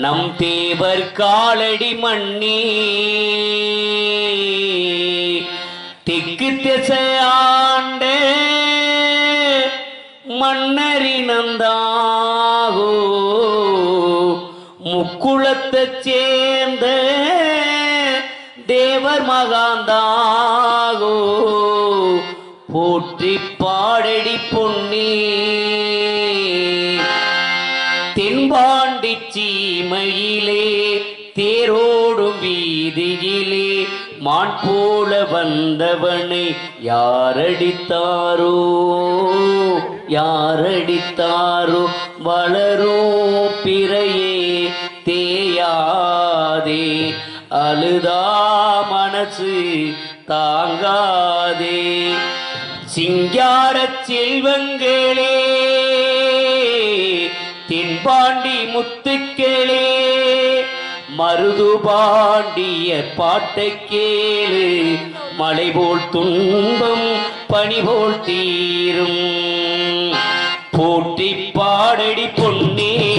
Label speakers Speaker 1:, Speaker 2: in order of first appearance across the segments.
Speaker 1: நம் தேவர் காலடி மண்ணி திக்கு திசையாண்ட மன்னரினந்தாகோ. முக்குளத்தைச் சேர்ந்த தேவர் மகாந்தான் தேரோடும் வீதியிலே மான் போல வந்தவனை யாரடித்தாரோ? யாரடித்தாரோ? வளரோ பிறையே தேயாதே அழுதா மனசு தாங்காதே. சிங்காரச் செல்வங்களே தென்பாண்டி முத்துக்களே மருது பாண்டிய பாட்டை கேளு. மலை போல் துன்பம் பனி போல் தீரும். போற்றி பாடடி பொன்னே.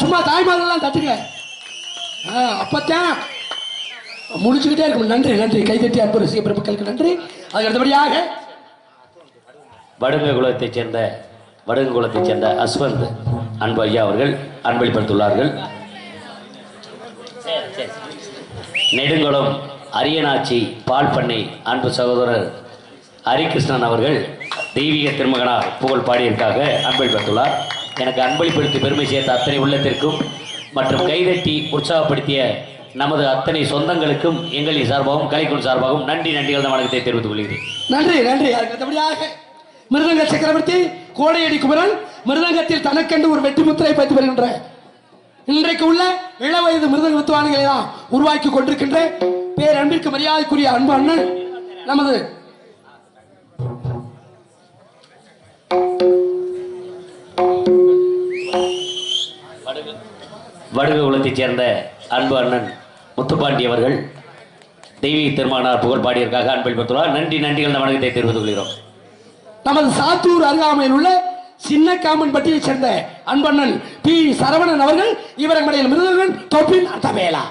Speaker 2: சும்மா தாய்மார்கள்லாம் தட்டுங்க அப்பத்தான் முடிச்சுக்கிட்டே இருக்கும் நன்றி நன்றி. கைதட்டி அன்பு ரசிக பிரபுக்களுக்கு நன்றி. அதுக்கு அடுத்தபடியாக
Speaker 1: வடுங்க குலத்தைச் சேர்ந்த வடுங்க குலத்தைச் சேர்ந்த அஸ்வந்த் அன்பு ஐயா அவர்கள் அன்பளிப்படுத்துள்ளார்கள் நெடுங்குளம் அரியனாச்சி பால் பண்ணை அன்பு சகோதரர் ஹரிகிருஷ்ணன் அவர்கள் தெய்வீக திருமகனார் புகழ் பாடியிருக்காக அன்பளிப்படுத்துள்ளார் எனக்கு அன்பளிப்படுத்தி பெருமை சேர்த்த அத்தனை உள்ளத்திற்கும் மற்றும் கைதட்டி உற்சாகப்படுத்திய நமது அத்தனை சொந்தங்களுக்கும் எங்களின் சார்பாகவும் கலைக்குள் சார்பாகவும் நன்றி நன்றிகள் வணக்கத்தை தெரிவித்துக் கொள்கிறேன்.
Speaker 2: நன்றி நன்றி. மிருதங்க சக்கரவர்த்தி கோடையடி குமரன் மிருதங்கத்தில் தனக்கென்று ஒரு வெற்றி முத்திரை பதித்து வருகின்ற. இன்றைக்கு உள்ள இளவயது மிருதங்க வித்துவான்களை தான் உருவாக்கி கொண்டிருக்கின்ற பேரன்பிற்கு மரியாதைக்குரிய அன்பு அண்ணன் நமது
Speaker 1: வடுக குலத்தைச் சேர்ந்த அன்பு அண்ணன் முத்துப்பாண்டி அவர்கள் தெய்வீக திருமகனார் புகழ் பாடியிருக்காக அன்பில் பெற்றுள்ளார். நன்றி நன்றிகள். வணக்கத்தை தெரிவித்துக் கொள்கிறோம்.
Speaker 2: நமது சாத்தூர் அருகாமையில் உள்ள சின்ன காமன்பட்டியை சேர்ந்த அன்பண்ணன் பி சரவணன் அவர்கள் இவரங்கடையில் மிருதங்கன் தொப்பின் அட்டவேலா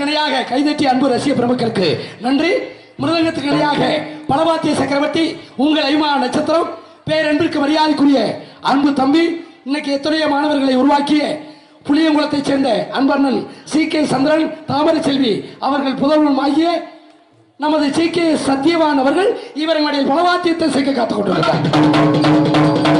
Speaker 2: மிருதங்கத்துக்கு இணையாக கைதட்டி அன்பு ரசிக பிரமுக்களுக்கு நன்றி. மிருதங்கத்துக்கு இணையாக பலவாத்திய சக்கரவர்த்தி உங்கள் ஐமா நட்சத்திரம் பேரன்பிற்கு மரியாதைக்குரிய அன்பு தம்பி இன்னைக்கு எத்தனையோ மாணவர்களை உருவாக்கிய புளியங்குளத்தைச் சேர்ந்த அன்பர்ணன் சி. கே. சந்திரன் தாமரை செல்வி அவர்கள் புதல்வன் ஆகிய நமது சி. கே. சத்யவான் அவர்கள் இவர்களுடைய பலவாத்தியத்தை சேர்க்க காத்துக் கொண்டிருக்கிறார்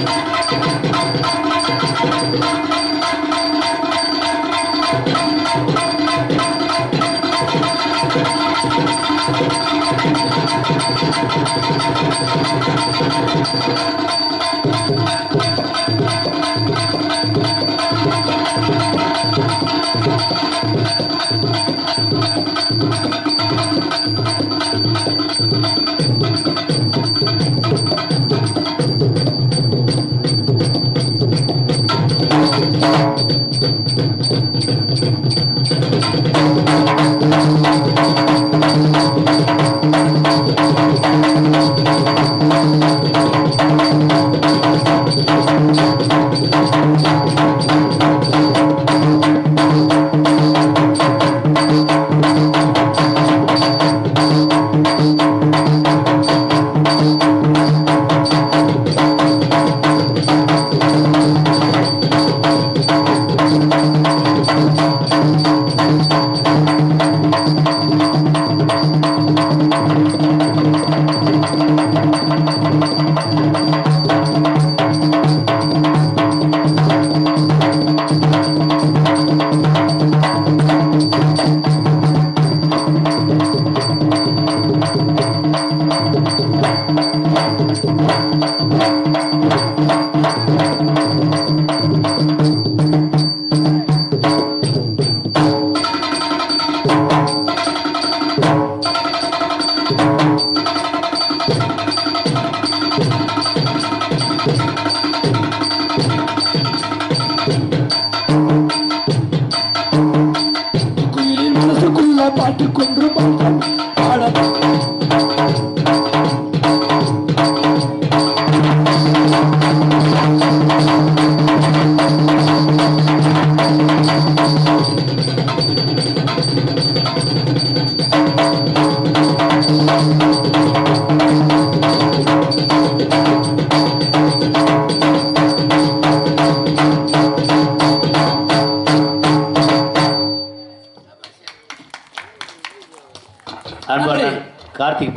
Speaker 2: Thank you.
Speaker 1: Thank you.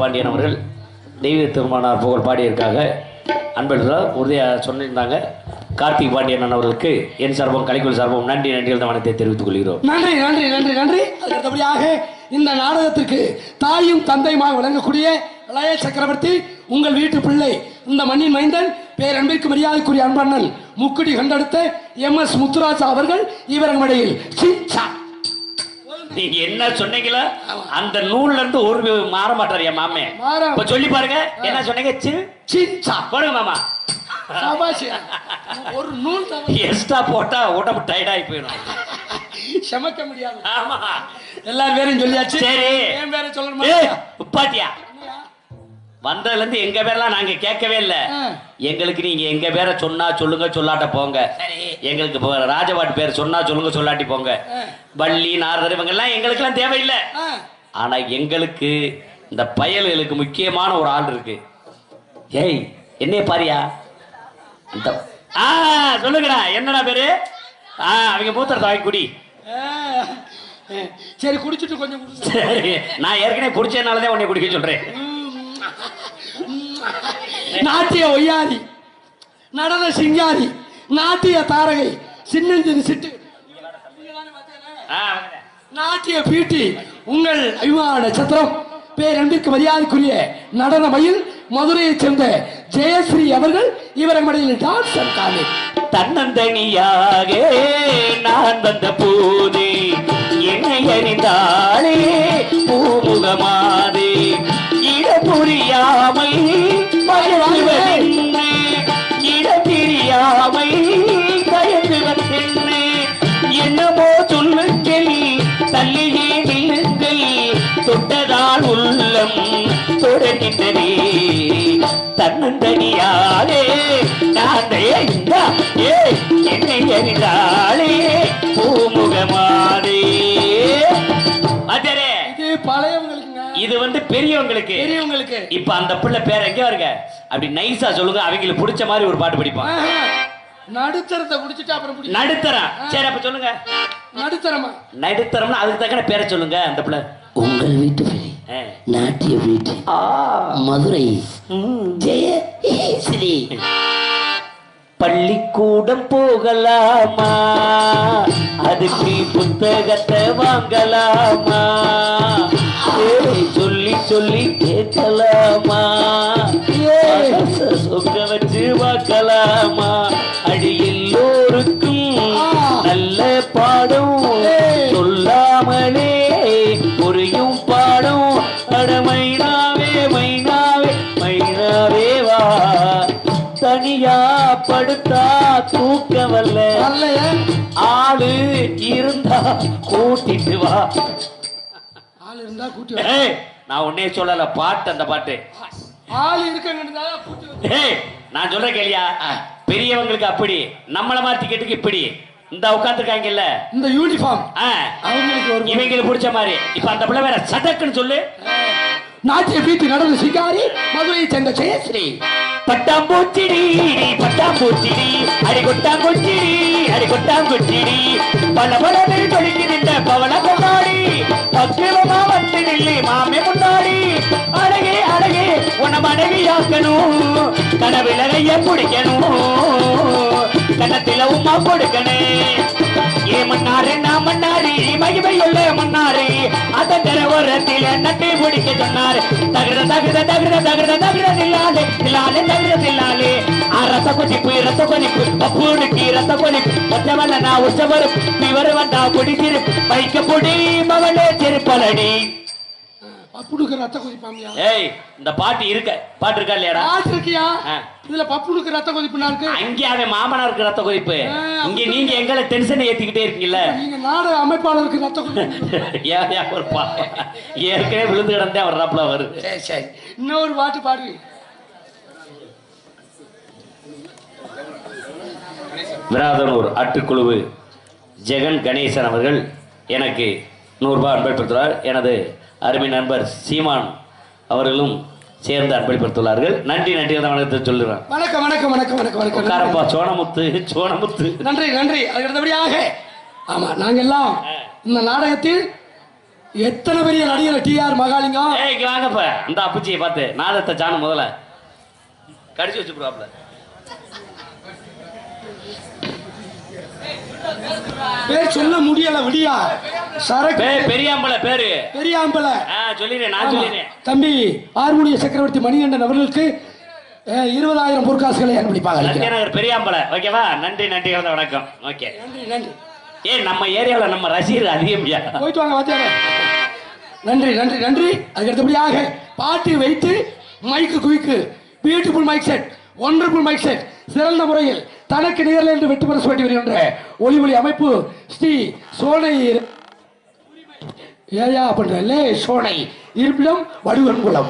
Speaker 1: Pandian அவர்கள் தெய்வ திருமணார் புகழ் பாடியிருக்காங்க அன்பர்கள் உறுதியாக சொல்லியிருந்தாங்க கார்த்திக் பாண்டியன் அவர்களுக்கு என் சார்பம் கலைக்குள் சார்பம் நன்றி நன்றிகள் வணக்கத்தை தெரிவித்துக் கொள்கிறோம்.
Speaker 2: நன்றி நன்றி நன்றி நன்றி. அதுக்கு அடுத்தபடியாக இந்த நாடகத்திற்கு தாயும் தந்தையுமாக விளங்கக்கூடிய லய சக்கரவர்த்தி உங்கள் வீட்டு பிள்ளை இந்த மண்ணின் மைந்தன் பேரன்பிற்கு மரியாதைக்குரிய அன்பண்ணன் முக்குடி கண்டெடுத்த எம் எஸ் முத்துராஜா அவர்கள் இவரன் மடையில் சிச்சா
Speaker 1: நீங்க என்ன சொன்னீங்களோ அந்த நூல்ல இருந்து ஒரு மாற மாட்டார் என் மாமே. இப்ப சொல்லி பாருங்க. என்ன சொன்னீங்க? சி
Speaker 2: சிச்சா
Speaker 1: போடுங்க மாமா.
Speaker 2: ஒரு நூல்
Speaker 1: எக்ஸ்ட்ரா போட்டா உடம்பு டயர்ட் ஆகி போயிடும்.
Speaker 2: சமைக்க முடியாது.
Speaker 1: ஆமா.
Speaker 2: எல்லார் பேரையும் சொல்லியாச்சு.
Speaker 1: சரி.
Speaker 2: என் பேரை
Speaker 1: ஏய்
Speaker 2: சொல்லணுமா
Speaker 1: உப்பாட்டியா? வந்ததுல இருந்து எங்க பேர்லாம் நாங்க கேட்கவே இல்ல. எங்களுக்கு நீங்க எங்க பேரை சொன்னா சொல்லுங்க சொல்லாட்ட போங்க. எங்களுக்கு ராஜபாட்டு பேர் சொன்னா சொல்லுங்க சொல்லாட்டி போங்க. வள்ளி நாரதர் இவங்க எல்லாம் எங்களுக்கு எல்லாம் தேவையில்லை ஆனா எங்களுக்கு இந்த பயல்களுக்கு முக்கியமான ஒரு ஆள் இருக்கு. ஏய் என்னைய பாரியா? இந்த ஆ சொல்லுங்கடா என்னடா பேரு? ஆ அவங்க மூத்தரத்தை வாங்கி குடி.
Speaker 2: சரி குடிச்சிட்டு கொஞ்சம்
Speaker 1: சரி நான் ஏற்கனவே குடிச்சதுனாலதான் உன்னை குடிக்க சொல்றேன்.
Speaker 2: நாட்டிய ஒய்யாரி நடன சிங்காரி நாட்டிய தாரகை சின்னஞ்சிறு சிட்டு. நாட்டிய பீட்டி உங்கள் அபிமான நட்சத்திரம் பேரன்பிற்கு மரியாதைக்குரிய நடன மயில் மதுரையைச் சேர்ந்த ஜெயஸ்ரீ அவர்கள் இவரை மடையில் டான்ஸ் காமி
Speaker 1: தன்னந்தனியாக நான் வந்த போது என்னை அறிந்தாளே பூமுகமாதே. புரியாமை மயங்குவதென்ன இட தெரியாமை தயங்குவதென்ன என்னமோ சொல்லுங்கள் தள்ளியே நில்லுங்கள். தொட்டதால் உள்ளம் தொடர்கின்றனே தன்னந்தனியாலே நான் பெரியவங்களுக்கு.
Speaker 2: பெரியவங்களுக்கு.
Speaker 1: இப்ப அந்த பிள்ளை பேர் எங்க வருங்க? அப்படி நைஸா சொல்லுங்க அவங்களுக்கு பிடிச்ச மாதிரி ஒரு பாட்டு படிப்பான்.
Speaker 2: நடுத்தரத்தை பிடிச்சிட்டு அப்புறம்
Speaker 1: நடுத்தரம். சரி அப்ப சொல்லுங்க.
Speaker 2: நடுத்தரமா?
Speaker 1: நடுத்தரம்னா அதுக்கு தக்கன பேரை சொல்லுங்க அந்த பிள்ளை.
Speaker 3: உங்கள் வீட்டு. நாட்டிய வீட்டு மதுரை ஜெய ஸ்ரீ
Speaker 1: பள்ளிக்கூடம் போகலாமா? அதுக்கு புத்தகத்தை வாங்கலாமா? ஏய், சொல்லி சொல்லி கேட்கலாமா? சொக்க வச்சு பார்க்கலாமா? அடி எல்லோருக்கும் நல்ல பாடம். சொல்லாமலே புரியும் பாடம். அட மைனாவே மைனாவே மைனாவே வா. தனியா படுத்தா தூக்க வல்ல ஆளு இருந்தா கூட்டிட்டு வா.
Speaker 2: இருந்தா கூட்டி.
Speaker 1: ஏய், நான் உன்னே சொல்லல பாட்டு அந்த பாட்டு.
Speaker 2: ஆள் இருக்கங்க.
Speaker 1: ஏய், நான் சொல்றேன் கேளியா? பெரியவங்களுக்கு அப்படி நம்மள மாதிரி டிக்கெட்டுக்கு இப்படி. இந்த உட்காந்துருக்காங்கல்ல
Speaker 2: இந்த யூனிஃபார்ம் அவங்களுக்கு ஒரு
Speaker 1: இவங்களுக்கு பிடிச்ச மாதிரி. இப்ப அந்த பிள்ளை வேற சதக்குன்னு சொல்லு.
Speaker 2: நாட்டிய வீட்டு நடன சிங்காரி மதுரையை சேர்ந்த ஜெயஸ்ரீ.
Speaker 1: பட்டாம்பூச்சிடி பட்டாம்பூச்சிடி அடி கொட்டாங்குச்சிடி அடி கொட்டாங்குச்சிடி பல பல பேர் தொழிக்கு நின்ற பவள கொண்டாடி பக்கிரமா வந்து நில்லி மாமே முன்னாடி. அழகே அழகே உன மனைவியாக்கணும் கனவிலகைய பிடிக்கணும் கணத்தில உமா கொடுக்கணும் ஏ மன்னாரே நான் மன்னாரி மகிமையுள்ள மன்னாரே அதன் ஓரத்தில் நட்டி முடிக்க சொன்னார். தகுத தகுத தகுத தகுத தகுத தில்லாலே தில்லாலே தகுத தில்லாலே ஆ ரச கொதிப்பு ரச கொதிப்பு பப்பூனுக்கு ரச கொதிப்பு ஒற்றவல்ல நான் உச்சவரும் இவர் வந்தா குடிச்சிருப்பு பைக்க புடி மவனே செருப்பலடி
Speaker 2: பப்புனுக்கு ரத்த கொதிப்பாமியா.
Speaker 1: ஏய் இந்த பாட்டு இருக்க. பாட்டு இருக்கா இல்லையாடா?
Speaker 2: ஆட்டு இருக்கியா?
Speaker 1: ஆ.
Speaker 2: இதுல பப்புனுக்கு ரத்த கொதிப்புனா இருக்கு.
Speaker 1: அங்கே அவன் மாமனாருக்கு ரத்த கொதிப்பு.
Speaker 2: ஆ,
Speaker 1: இங்க நீங்க எங்களை டென்ஷன் ஏத்திக்கிட்டே இருக்கீங்கல்ல?
Speaker 2: நீங்க நாடக அமைப்பாளருக்கு ரத்த கொதிப்பு.
Speaker 1: ஏன் ஏன் ஒரு பா ஏற்கனவே விழுந்து கிடந்தே வருது.
Speaker 2: சரி சரி. இன்னொரு பாட்டு பாடு.
Speaker 1: விராதனூர் அட்டுக்குழுவு ஜெகன் கணேசன் அவர்கள் எனக்கு நூறுரூபா அன்பளிப்படுத்துள்ளார் எனது அருமை நண்பர் சீமான் அவர்களும் சேர்ந்து அன்பளிப்படுத்துள்ளார்கள் நன்றி நன்றி வணக்கத்தை சொல்லுறேன்
Speaker 2: வணக்கம் வணக்கம் வணக்கம் வணக்கம் வணக்கம்.
Speaker 1: உட்காரப்பா சோனமுத்து சோனமுத்து.
Speaker 2: நன்றி நன்றி. அதுக்கு அடுத்தபடியாக ஆமா நாங்க எல்லாம் இந்த நாடகத்தில் எத்தனை பெரிய நடிகர்? T R Mahalingam.
Speaker 1: ஏய் வாங்கப்பா. அந்த அப்புச்சியை பார்த்து. நாதத்தை சாணம் முதல்ல. கடிச்சு வச்சுக்கிறாப்ல
Speaker 2: பேர் சொல்ல முடியல விடியா. சரக்கு.
Speaker 1: பே பெரியாம்பள பேரு.
Speaker 2: பெரியாம்பல.
Speaker 1: சொல்லிடுறேன் நான் சொல்லிடுறேன்.
Speaker 2: தம்பி ஆறுமுடிய சக்கரவர்த்தி மணிகண்டன் அவர்களுக்கு இருபதாயிரம் பொற்காசுகளை.
Speaker 1: சத்யநகர் பெரியாம்பளை ஓகேவா? நன்றி நன்றி கலந்த வணக்கம். ஓகே.
Speaker 2: நன்றி நன்றி.
Speaker 1: ஏ நம்ம ஏரியாவுல நம்ம ரசிகர் அதிகம்யா
Speaker 2: போயிட்டு வாங்க வாத்தியார. நன்றி நன்றி நன்றி. அதுக்கு அடுத்தபடியாக பாட்டு வைத்து மைக்கு குவிக்கு. Beautiful mic set ஒன்றபிள் mic set சிறந்த முறையில் தனக்கு நேரில் என்று வெற்றி பெற சொல்லி வருகின்ற ஒளி ஒளி அமைப்பு ஸ்ரீ சோனை ஏயா பண்ற சோனை. இருப்பிடம் வடிவன் குளம்